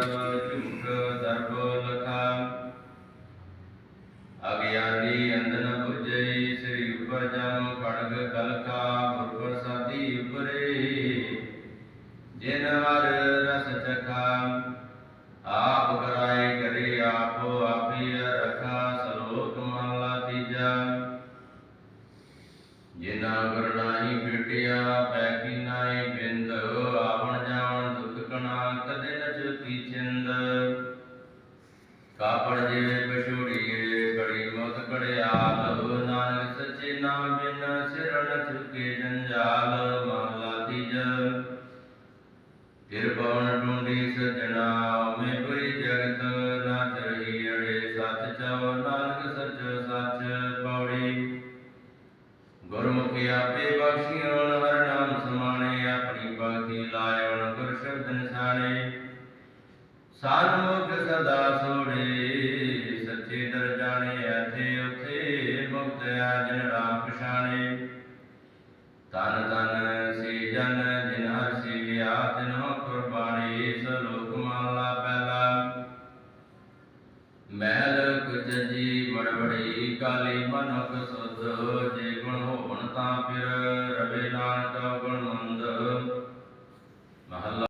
ਸਭ ਝੂਠ ਦਰਬ ਲਖਾ ਅਗਿਆਨੀ ਅੰਦਨ ਬੁਝਈ ਸ੍ਰੀ ਉਪਰ ਜਮ ਖੜਗ ਕਲਕਾ ਗੁਰ ਪ੍ਰਸਾਦੀ ਉਪਰੇ। ਜਿਨ ਹਰ ਰਸ ਚਖਾ, ਆਪ ਕਰਾਏ ਕਰੇ, ਆਪੋ ਆਪੀ ਰਖਾ, ਸਲੋਕ ਮਹਲਾ ਤੀਜਾ। ਜਿਨਾ ਕਰਨਾਹੀ ਪਿਟਿਆ, ਪੈ ਕੀ ਨਾਹੀ ਬਿੰਦ। ਕਦੇ ਨ ਚੁਕੀ ਚਿੰਦ। ਕਾਪੜ ਜਿਵੇਂ ਪਛੋੜੀਏ ਬੜੀ ਮੋਤ ਕੜਿਆਲ ਨਾਨਕ ਸੱਚੇ ਨਾਮ ਬਿਨ ਸਿਰ ਨ ਚੁਕੇ ਜੰਜਾਲ ਮਹਲਾ ਤੀਜਾ ਕਿਰਪਾਨ ਟੁੰਡੀ ਸਜਣਾ ਮੈਂ ਪਰੀ ਜਗਤ ਨਾ ਚਰੀ ਅੜੇ, ਸੱਚ ਚਵ ਨਾਨਕ ਸੱਚ ਸੱਚ ਪੌੜੀ ਗੁਰਮੁਖੀ ਆਪੇ ਬਖਸ਼ਿਓਣ ਭਗਤੀ ਗੁਰ ਸ਼ਬਦ ਨਿਸਾਣੇ ਸਨਮੁਖ ਸਦਾ ਸੋੜੇ, ਸੱਚੇ ਦਰ ਜਾਣੇ ਇੱਥੇ ਉਥੇ ਮੁਕਤ ਆਜਨ ਰਾਮ ਪਛਾਣੇ। ਤਨ ਤਨ ਸੇ ਜਨ, ਜਿਨ ਹਰ ਸੇਵਿਆ ਤਿਨੋ ਕੁਰਬਾਨੀ ਸਲੋਕ ਮਹਲਾ ਪਹਿਲਾ। ਮਹਿਲ ਕੁਜਜੀ ਮੜਬੜੀ ਕਾਲੀ ਮਨੁਖ ਸੁਧ, ਜੇ